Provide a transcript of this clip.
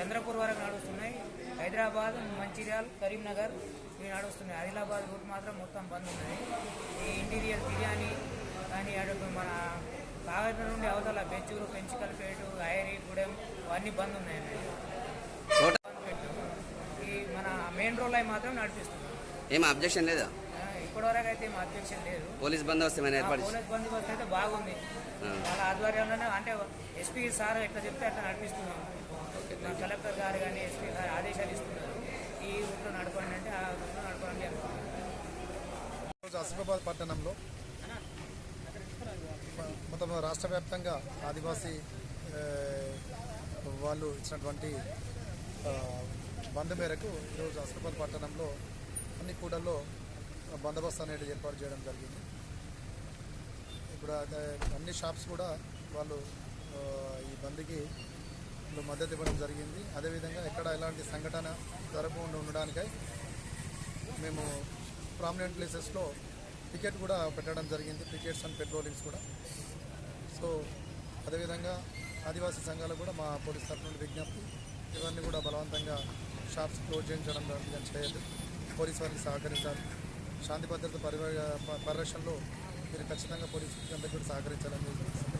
చంద్రపూర్ వరకు నడుస్తున్నాయి. హైదరాబాద్ మంచిర్యాల్ కరీంనగర్ ఇవి నడుస్తున్నాయి. ఆదిలాబాద్ రూట్ మాత్రం మొత్తం బంద్ ఉన్నది. ఈ ఇంటీరియర్ బిర్యానీ కానీ మన కాగజ్ నుండి అవతల బెంచూరు పెంచుకల్పేటు ఐరి గూడెం అవన్నీ బంద్ ఉన్నాయి. ఈ మన మెయిన్ రోడ్ అవి మాత్రం నడిపిస్తున్నాం. ఏం అబ్జెక్షన్ లేదా? ఇప్పటివరకు అయితే మా అధ్యక్షం లేదు. పోలీస్ బందోబస్తు ఏమైనా ఏర్పాటు చేసి- పోలీస్ బందోబస్తు అయితే బాగుంది. ఆ. వాళ్ళ ఆధ్వర్యంలోనే అంటే ఎస్పీ సార్ ఎట్లా చెప్తే అట్లా నడిపిస్తున్నాం మా కలెక్టర్ గారు కానీ ఎస్పీ గారు ఆదేశాలు ఇస్తున్నారు. ఈ రూట్లో నడపండి అంటే ఆ రూట్లో నడపండి అంటున్నారు ఈరోజు ఆసిఫాబాద్ పట్టణంలో మ- మొత్తం రాష్ట్ర వ్యాప్తంగా ఆదివాసీ వాళ్ళు ఇచ్చినటువంటి ఆ, బంద్ మేరకు ఈరోజు ఆసిఫాబాద్ పట్టణంలో అన్ని కూడల్లో బందోబస్తు అనేది ఏర్పాటు చేయడం జరిగింది. ఇప్పుడు అన్ని షాప్స్ కూడా వాళ్ళు ఈ బంద్కి వాళ్ళు మద్దతు ఇవ్వడం జరిగింది. అదేవిధంగా ఎక్కడ ఎలాంటి సంఘటన జరగకుండా ఉండడానికై మేము ప్రామినెంట్ ప్లేసెస్లో టికెట్ కూడా పెట్టడం జరిగింది. టికెట్స్ అండ్ పెట్రోలింగ్స్ కూడా. సో అదేవిధంగా ఆదివాసీ సంఘాలు కూడా మా పోలీస్ తరఫు నుండి విజ్ఞప్తి. ఇవన్నీ కూడా బలవంతంగా షాప్స్ క్లోజ్ చేయించడం లాంటివి చేయొద్దు పోలీస్ వారికి సహకరించాలి. శాంతి భద్రత పరిరక్షణలో మీరు ఖచ్చితంగా పోలీసు అందరికీ కూడా సహకరించాలని